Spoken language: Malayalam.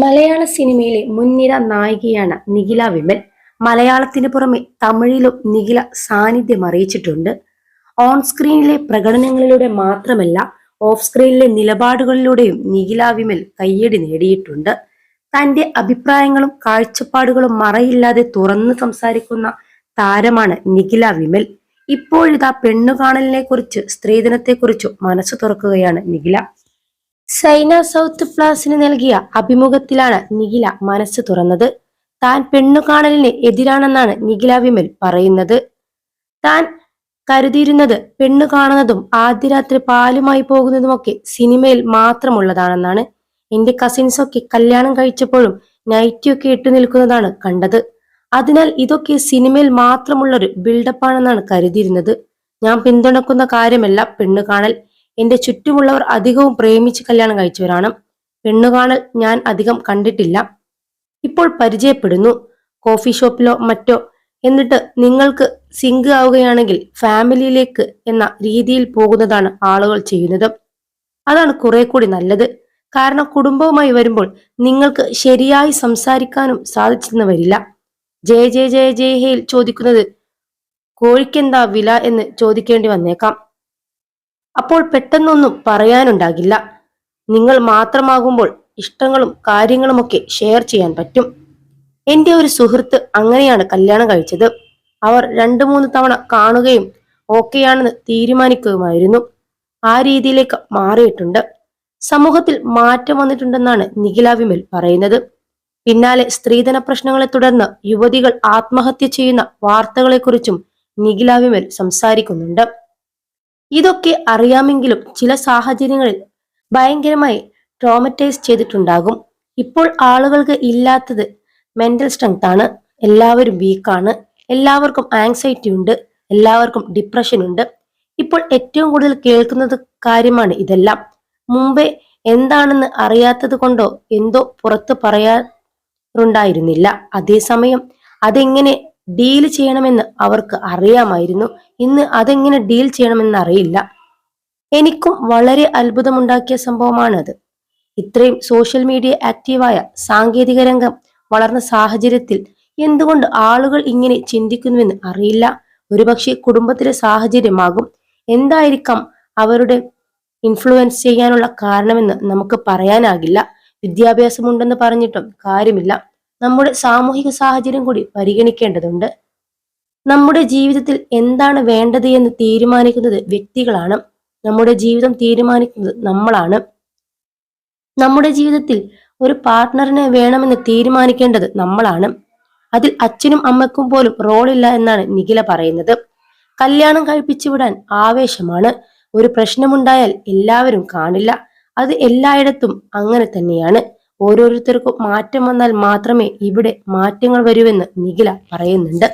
മലയാള സിനിമയിലെ മുൻനിര നായികയാണ് നിഖില വിമൽ. മലയാളത്തിന് പുറമെ തമിഴിലും നിഖില സാന്നിധ്യം അറിയിച്ചിട്ടുണ്ട്. ഓൺ സ്ക്രീനിലെ പ്രകടനങ്ങളിലൂടെ മാത്രമല്ല ഓഫ് സ്ക്രീനിലെ നിലപാടുകളിലൂടെയും നിഖില വിമൽ കയ്യടി നേടിയിട്ടുണ്ട്. തന്റെ അഭിപ്രായങ്ങളും കാഴ്ചപ്പാടുകളും മറയില്ലാതെ തുറന്ന് സംസാരിക്കുന്ന താരമാണ് നിഖില വിമൽ. ഇപ്പോഴിതാ പെണ്ണുകാണലിനെ കുറിച്ച് സ്ത്രീധനത്തെക്കുറിച്ചും മനസ്സ് തുറക്കുകയാണ് നിഖില. സൈന സൗത്ത് പ്ലാസിന് നൽകിയ അഭിമുഖത്തിലാണ് നിഖില മനസ്സ് തുറന്നത്. താൻ പെണ്ണുകാണലിന് എതിരാണെന്നാണ് നിഖില വിമൽ പറയുന്നത്. താൻ കരുതിയിരുന്നത് പെണ്ണു കാണുന്നതും ആദ്യ രാത്രി പാലുമായി പോകുന്നതുമൊക്കെ സിനിമയിൽ മാത്രമുള്ളതാണെന്നാണ്. എന്റെ കസിൻസൊക്കെ കല്യാണം കഴിച്ചപ്പോഴും നൈറ്റിയൊക്കെ ഇട്ടു നിൽക്കുന്നതാണ് കണ്ടത്. അതിനാൽ ഇതൊക്കെ സിനിമയിൽ മാത്രമുള്ളൊരു ബിൽഡപ്പാണെന്നാണ് കരുതിയിരുന്നത്. ഞാൻ പിന്തുണക്കുന്ന കാര്യമല്ല പെണ്ണു കാണൽ എന്റെ ചുറ്റുമുള്ളവർ അധികവും പ്രേമിച്ച് കല്യാണം കഴിച്ചവരാണ്. പെണ്ണുകാണൽ ഞാൻ അധികം കണ്ടിട്ടില്ല. ഇപ്പോൾ പരിചയപ്പെടുന്നു. കോഫി ഷോപ്പിലോ മറ്റോ. എന്നിട്ട് നിങ്ങൾക്ക് സിങ്ക് ആവുകയാണെങ്കിൽ ഫാമിലിയിലേക്ക് എന്ന രീതിയിൽ പോകുന്നതാണ് ആളുകൾ ചെയ്യുന്നത്. അതാണ് കുറെ കൂടി നല്ലത്. കാരണം കുടുംബവുമായി വരുമ്പോൾ നിങ്ങൾക്ക് ശരിയായി സംസാരിക്കാനും സാധിച്ചെന്ന് വരില്ല ജയ ജയ ജയ ജയ ഹേൽ ചോദിക്കുന്നത് കോഴിക്കെന്താ വില എന്ന് ചോദിക്കേണ്ടി വന്നേക്കാം. അപ്പോൾ പെട്ടെന്നൊന്നും പറയാനുണ്ടാകില്ല. നിങ്ങൾ മാത്രമാകുമ്പോൾ ഇഷ്ടങ്ങളും കാര്യങ്ങളുമൊക്കെ ഷെയർ ചെയ്യാൻ പറ്റും. എന്റെ ഒരു സുഹൃത്ത് അങ്ങനെയാണ് കല്യാണം കഴിച്ചത്. അവർ രണ്ടു മൂന്ന് തവണ കാണുകയും ഓക്കെയാണെന്ന് തീരുമാനിക്കുകയുമായിരുന്നു. ആ രീതിയിലേക്ക് മാറിയിട്ടുണ്ട്. സമൂഹത്തിൽ മാറ്റം വന്നിട്ടുണ്ടെന്നാണ് നിഖില വിമൽ പറയുന്നത്. പിന്നാലെ സ്ത്രീധന പ്രശ്നങ്ങളെ തുടർന്ന് യുവതികൾ ആത്മഹത്യ ചെയ്യുന്ന വാർത്തകളെക്കുറിച്ചും നിഖില വിമൽ സംസാരിക്കുന്നുണ്ട്. ഇതൊക്കെ അറിയാമെങ്കിലും ചില സാഹചര്യങ്ങളിൽ ഭയങ്കരമായി ട്രോമറ്റൈസ് ചെയ്തിട്ടുണ്ടാകും. ഇപ്പോൾ ആളുകൾക്ക് ഇല്ലാത്തത് മെന്റൽ സ്ട്രെങ്ത് ആണ്. എല്ലാവരും വീക്കാണ് എല്ലാവർക്കും ആങ്സൈറ്റി ഉണ്ട്. എല്ലാവർക്കും ഡിപ്രഷൻ ഉണ്ട്. ഇപ്പോൾ ഏറ്റവും കൂടുതൽ കേൾക്കുന്നത് കാര്യമാണ് ഇതെല്ലാം. മുമ്പേ എന്താണെന്ന് അറിയാത്തത് കൊണ്ടോ എന്തോ പുറത്ത് പറയാറുണ്ടായിരുന്നില്ല. അതേസമയം അതെങ്ങനെ ഡീൽ ചെയ്യണമെന്ന് അവർക്ക് അറിയാമായിരുന്നു. ഇന്ന് അതെങ്ങനെ ഡീൽ ചെയ്യണമെന്ന് അറിയില്ല എനിക്കും വളരെ അത്ഭുതമുണ്ടാക്കിയ സംഭവമാണത്. ഇത്രയും സോഷ്യൽ മീഡിയ ആക്റ്റീവായ സാങ്കേതിക രംഗം വളർന്ന സാഹചര്യത്തിൽ എന്തുകൊണ്ട് ആളുകൾ ഇങ്ങനെ ചിന്തിക്കുന്നുവെന്ന് അറിയില്ല. ഒരുപക്ഷെ കുടുംബത്തിലെ സാഹചര്യമാകും. എന്തായിരിക്കാം അവരുടെ ഇൻഫ്ലുവൻസ് ചെയ്യാനുള്ള കാരണമെന്ന് നമുക്ക് പറയാനാകില്ല. വിദ്യാഭ്യാസമുണ്ടെന്ന് പറഞ്ഞിട്ടും കാര്യമില്ല. നമ്മുടെ സാമൂഹിക സാഹചര്യം കൂടി പരിഗണിക്കേണ്ടതുണ്ട്. നമ്മുടെ ജീവിതത്തിൽ എന്താണ് വേണ്ടത് എന്ന് തീരുമാനിക്കുന്നത് വ്യക്തികളാണ്. നമ്മുടെ ജീവിതം തീരുമാനിക്കുന്നത് നമ്മളാണ്. നമ്മുടെ ജീവിതത്തിൽ ഒരു പാർട്ട്ണറിനെ വേണമെന്ന് തീരുമാനിക്കേണ്ടത് നമ്മളാണ്. അതിൽ അച്ഛനും അമ്മക്കും പോലും റോളില്ല എന്നാണ് നിഖില പറയുന്നത്. കല്യാണം കഴിപ്പിച്ചു വിടാൻ ആവേശമാണ്. ഒരു പ്രശ്നമുണ്ടായാൽ എല്ലാവരും കാണില്ല. അത് എല്ലായിടത്തും അങ്ങനെ തന്നെയാണ്. ഓരോരുത്തർക്കും മാറ്റം വന്നാൽ മാത്രമേ ഇവിടെ മാറ്റങ്ങൾ വരുമെന്ന് നിഖില പറയുന്നുണ്ട്.